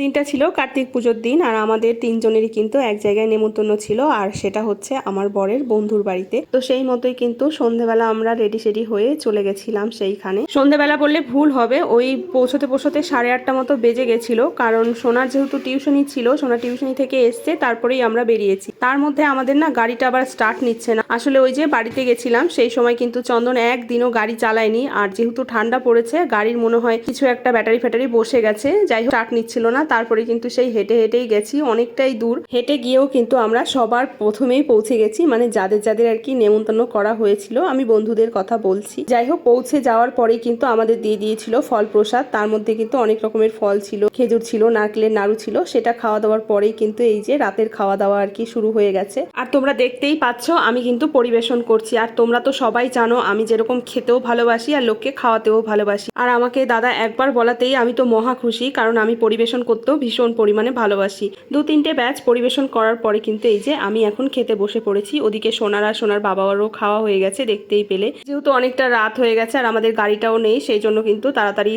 দিনটা ছিল কার্তিক পুজোর দিন আর আমাদের তিনজনেরই কিন্তু এক জায়গায় নেমন্তন্ন ছিল আর সেটা হচ্ছে আমার বরের বন্ধুর বাড়িতে। তো সেই মতোই কিন্তু সন্ধেবেলা আমরা রেডি সেডি হয়ে চলে গেছিলাম সেইখানে। সন্ধেবেলা বললে ভুল হবে, ওই পৌঁছতে পৌঁছতে সাড়ে আটটা মতো বেজে গেছিল, কারণ সোনার যেহেতু টিউশনি ছিল, সোনার টিউশনি থেকে এসছে, তারপরেই আমরা বেরিয়েছি। তার মধ্যে আমাদের না গাড়িটা আবার স্টার্ট নিচ্ছে না। আসলে ওই যে বাড়িতে গেছিলাম, সেই সময় কিন্তু চন্দন একদিনও গাড়ি চালায়নি, আর যেহেতু ঠান্ডা পড়েছে, গাড়ির মনে হয় কিছু একটা ব্যাটারি ফ্যাটারি বসে গেছে, যাই হোক স্টার্ট নিচ্ছিল না তারপরে কিন্তু সেই হেঁটে হেঁটেই গেছি, অনেকটাই দূর। হেঁটে গিয়েও কিন্তু আমরা সবার প্রথমেই পৌঁছে গেছি মানে যাদের যাদের আর কি নেমন্তন্ন করা হয়েছিল, আমি বন্ধুদের কথা বলছি। যাই হোক, পৌঁছে যাওয়ার পরেই কিন্তু আমাদের দিয়ে দিয়েছিল ফল প্রসাদ তার মধ্যে কিন্তু অনেক রকমের ফল ছিল, খেজুর ছিল, নারকেলের নাড়ু ছিল, সেটা খাওয়া দাওয়ার পরেই কিন্তু এই যে রাতের খাওয়া দাওয়া আর কি শুরু হয়ে গেছে। আর তোমরা দেখতেই পাচ্ছ, আমি কিন্তু পরিবেশন করছি। আর তোমরা তো সবাই জানো, আমি যেরকম খেতেও ভালোবাসি আর লোককে খাওয়াতেও ভালোবাসি। আর আমাকে দাদা একবার বলাতেই আমি তো মহা খুশি, কারণ আমি পরিবেশন করতেও ভীষণ পরিমাণে ভালোবাসি। দু তিনটে ব্যাচ পরিবেশন করার পরে কিন্তু এই যে আমি এখন খেতে বসে পড়েছি, ওদিকে সোনার আর সোনার বাবারও খাওয়া হয়ে গেছে দেখতেই পেলে। যেহেতু অনেকটা রাত হয়ে গেছে আর আমাদের গাড়িটাও নেই, সেই জন্য কিন্তু তাড়াতাড়ি